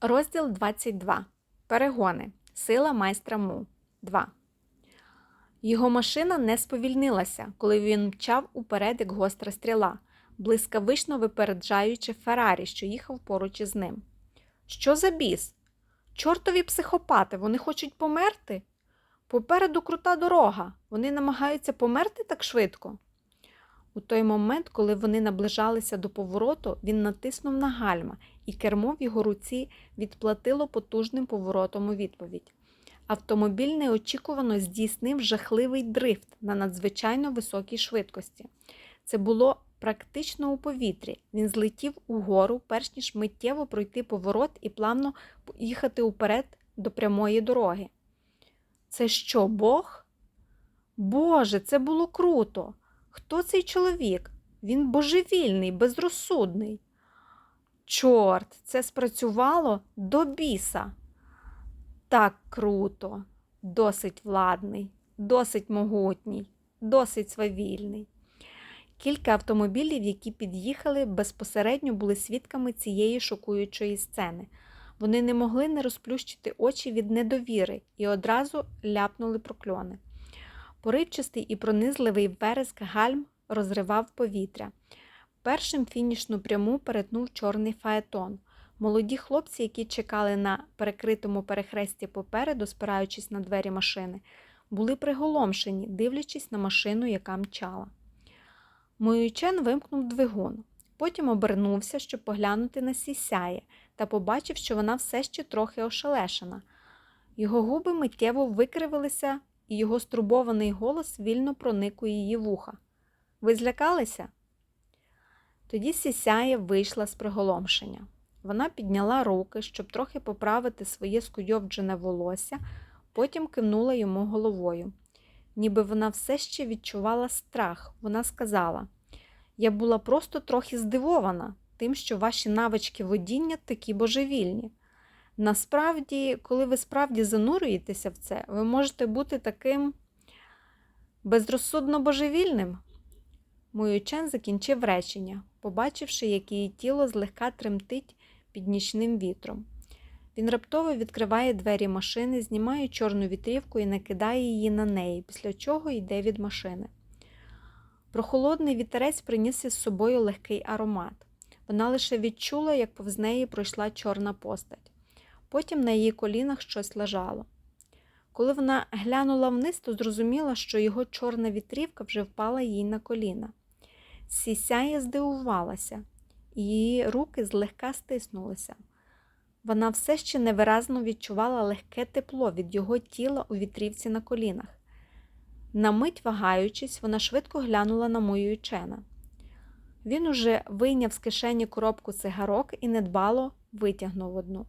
Розділ 22. Перегони. Сила майстра Му. 2. Його машина не сповільнилася, коли він мчав уперед, як гостра стріла, блискавично випереджаючи Феррарі, що їхав поруч із ним. Що за біс? Чортові психопати, вони хочуть померти? Попереду крута дорога. Вони намагаються померти так швидко. У той момент, коли вони наближалися до повороту, він натиснув на гальма, і кермо в його руці відплатило потужним поворотом у відповідь. Автомобіль неочікувано здійснив жахливий дрифт на надзвичайно високій швидкості. Це було практично у повітрі. Він злетів угору, перш ніж миттєво пройти поворот і плавно їхати уперед до прямої дороги. Це що, Бог? Боже, це було круто! Хто цей чоловік? Він божевільний, безрозсудний. Чорт, це спрацювало до біса. Так круто, досить владний, досить могутній, досить свавільний. Кілька автомобілів, які під'їхали, безпосередньо були свідками цієї шокуючої сцени. Вони не могли не розплющити очі від недовіри і одразу ляпнули прокльони. Поривчастий і пронизливий вереск гальм розривав повітря. Першим фінішну пряму перетнув чорний фаетон. Молоді хлопці, які чекали на перекритому перехресті попереду, спираючись на двері машини, були приголомшені, дивлячись на машину, яка мчала. Моючен вимкнув двигун. Потім обернувся, щоб поглянути на сісяє, та побачив, що вона все ще трохи ошелешена. Його губи миттєво викривилися, і його струбований голос вільно проник у її вуха. Ви злякалися? Тоді сісяє вийшла з приголомшення. Вона підняла руки, щоб трохи поправити своє скуйовджене волосся, потім кивнула йому головою. Ніби вона все ще відчувала страх. Вона сказала: Я була просто трохи здивована тим, що ваші навички водіння такі божевільні. Насправді, коли ви справді занурюєтеся в це, ви можете бути таким безрозсудно божевільним. Моючен закінчив речення, побачивши, як її тіло злегка тремтить під нічним вітром. Він раптово відкриває двері машини, знімає чорну вітрівку і накидає її на неї, після чого йде від машини. Прохолодний вітерець приніс із собою легкий аромат. Вона лише відчула, як повз неї пройшла чорна постать. Потім на її колінах щось лежало. Коли вона глянула вниз, то зрозуміла, що його чорна вітрівка вже впала їй на коліна. Сісяє здивувалася, її руки злегка стиснулися. Вона все ще невиразно відчувала легке тепло від його тіла у вітрівці на колінах. На мить вагаючись, вона швидко глянула на мою чена. Він уже вийняв з кишені коробку цигарок і недбало витягнув одну.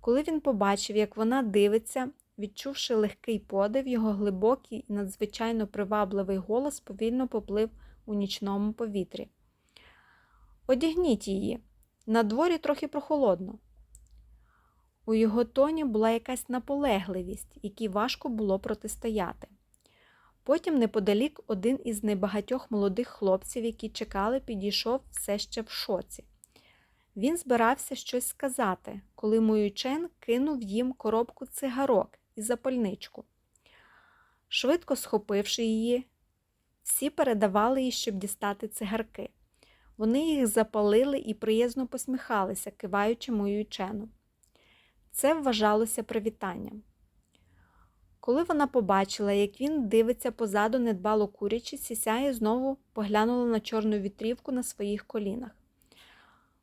Коли він побачив, як вона дивиться, відчувши легкий подив, його глибокий і надзвичайно привабливий голос повільно поплив у нічному повітрі. Одягніть її, на дворі трохи прохолодно. У його тоні була якась наполегливість, якій важко було протистояти. Потім, неподалік, один із небагатьох молодих хлопців, які чекали, підійшов все ще в шоці. Він збирався щось сказати, коли Моючен кинув їм коробку цигарок і запальничку. Швидко схопивши її, всі передавали їй, щоб дістати цигарки. Вони їх запалили і приязно посміхалися, киваючи Моючену. Це вважалося привітанням. Коли вона побачила, як він дивиться позаду недбало курячи, сісяє знову поглянула на чорну вітрівку на своїх колінах.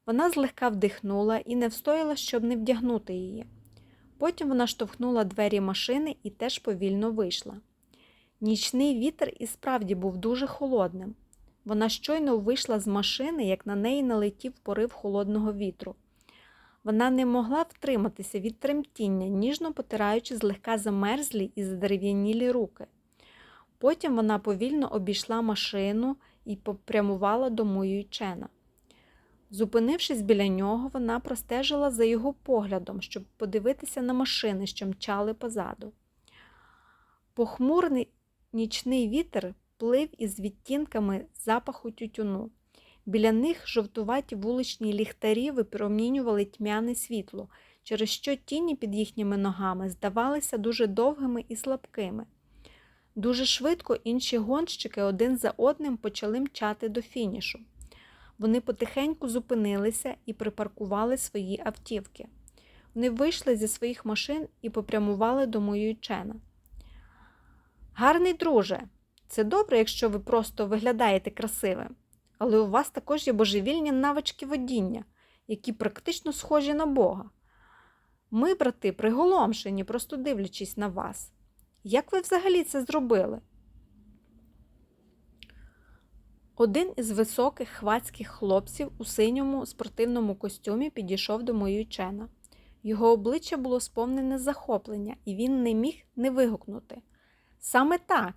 Вона злегка вдихнула і не встояла, щоб не вдягнути її. Потім вона штовхнула двері машини і теж повільно вийшла. Нічний вітер і справді був дуже холодним. Вона щойно вийшла з машини, як на неї налетів порив холодного вітру. Вона не могла втриматися від тремтіння, ніжно потираючи злегка замерзлі і задерев'янілі руки. Потім вона повільно обійшла машину і попрямувала до Муюйчена. Зупинившись біля нього, вона простежила за його поглядом, щоб подивитися на машини, що мчали позаду. Похмурний нічний вітер плив із відтінками запаху тютюну. Біля них жовтуваті вуличні ліхтарі випромінювали тьмяне світло, через що тіні під їхніми ногами здавалися дуже довгими і слабкими. Дуже швидко інші гонщики один за одним почали мчати до фінішу. Вони потихеньку зупинилися і припаркували свої автівки. Вони вийшли зі своїх машин і попрямували до Моюйчена. Гарний друже, це добре, якщо ви просто виглядаєте красивим, але у вас також є божевільні навички водіння, які практично схожі на Бога. Ми, брати, приголомшені, просто дивлячись на вас. Як ви взагалі це зробили? Один із високих хвацьких хлопців у синьому спортивному костюмі підійшов до Моюйчена. Його обличчя було сповнене захоплення, і він не міг не вигукнути. Саме так.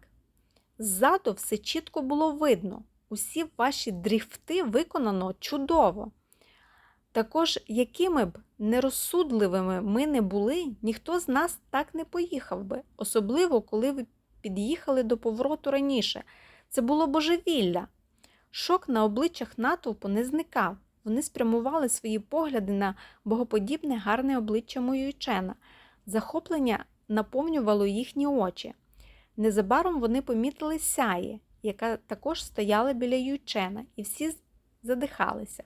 Ззаду все чітко було видно. Усі ваші дріфти виконано чудово. Також, якими б нерозсудливими ми не були, ніхто з нас так не поїхав би, особливо коли ви під'їхали до повороту раніше. Це було божевілля. Шок на обличчях натовпу не зникав. Вони спрямували свої погляди на богоподібне гарне обличчя Моюйчена. Захоплення наповнювало їхні очі. Незабаром вони помітили сяє, яка також стояла біля Ючена, і всі задихалися.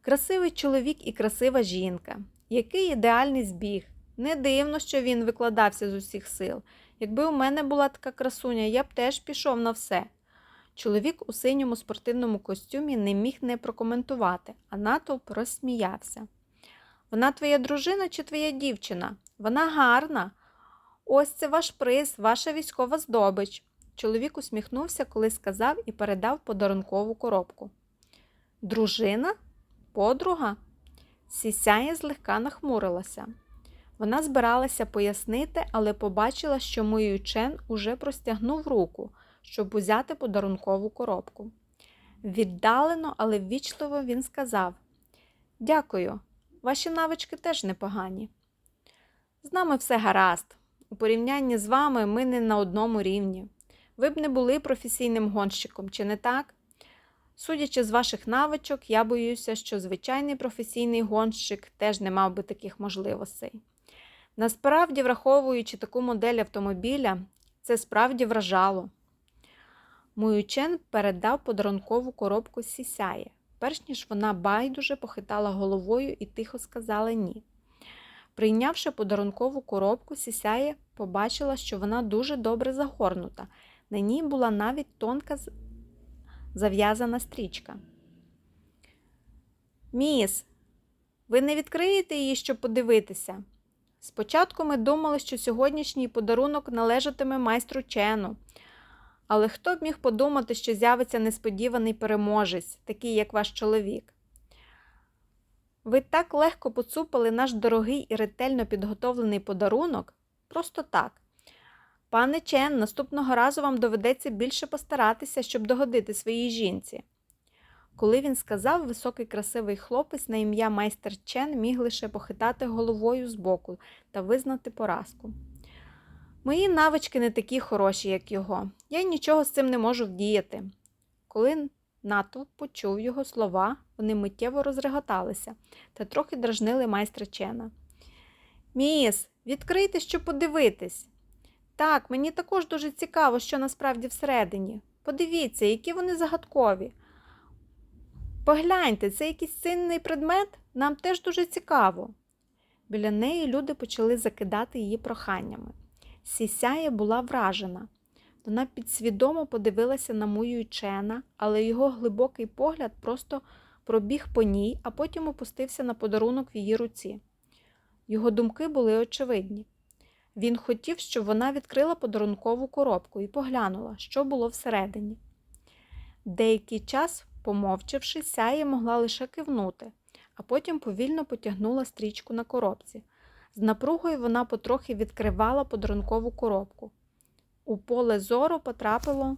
Красивий чоловік і красива жінка. Який ідеальний збіг. Не дивно, що він викладався з усіх сил. Якби у мене була така красуня, я б теж пішов на все. Чоловік у синьому спортивному костюмі не міг не прокоментувати, а натовп розсміявся. Вона твоя дружина чи твоя дівчина? Вона гарна. Ось це ваш приз, ваша військова здобич. Чоловік усміхнувся, коли сказав і передав подарункову коробку. Дружина? Подруга? Сісяє злегка нахмурилася. Вона збиралася пояснити, але побачила, що Моючен уже простягнув руку, щоб узяти подарункову коробку. Віддалено, але ввічливо він сказав: Дякую, ваші навички теж непогані. З нами все гаразд. У порівнянні з вами ми не на одному рівні. Ви б не були професійним гонщиком, чи не так? Судячи з ваших навичок, я боюся, що звичайний професійний гонщик теж не мав би таких можливостей. Насправді, враховуючи таку модель автомобіля, це справді вражало. Муючен передав подарункову коробку Сісяє, перш ніж вона байдуже похитала головою і тихо сказала ні. Прийнявши подарункову коробку, Сісяє побачила, що вона дуже добре загорнута. На ній була навіть тонка зав'язана стрічка. Міс, ви не відкриєте її, щоб подивитися? Спочатку ми думали, що сьогоднішній подарунок належатиме майстру Чену. Але хто б міг подумати, що з'явиться несподіваний переможець, такий як ваш чоловік? Ви так легко поцупили наш дорогий і ретельно підготовлений подарунок? Просто так. Пане Чен, наступного разу вам доведеться більше постаратися, щоб догодити своїй жінці. Коли він сказав, високий красивий хлопець на ім'я майстер Чен міг лише похитати головою збоку та визнати поразку. Мої навички не такі хороші, як його. Я нічого з цим не можу вдіяти. Коли натовп почув його слова, вони миттєво розреготалися та трохи дражнили майстра Чена. Міс, відкрийте, щоб подивитись. Так, мені також дуже цікаво, що насправді всередині. Подивіться, які вони загадкові. Погляньте, це якийсь цінний предмет, нам теж дуже цікаво. Біля неї люди почали закидати її проханнями. Сісяє була вражена. Вона підсвідомо подивилася на мою Чена, але його глибокий погляд просто пробіг по ній, а потім опустився на подарунок в її руці. Його думки були очевидні. Він хотів, щоб вона відкрила подарункову коробку і поглянула, що було всередині. Деякий час, помовчавши, сяє могла лише кивнути, а потім повільно потягнула стрічку на коробці. З напругою вона потрохи відкривала подарункову коробку. У поле зору потрапило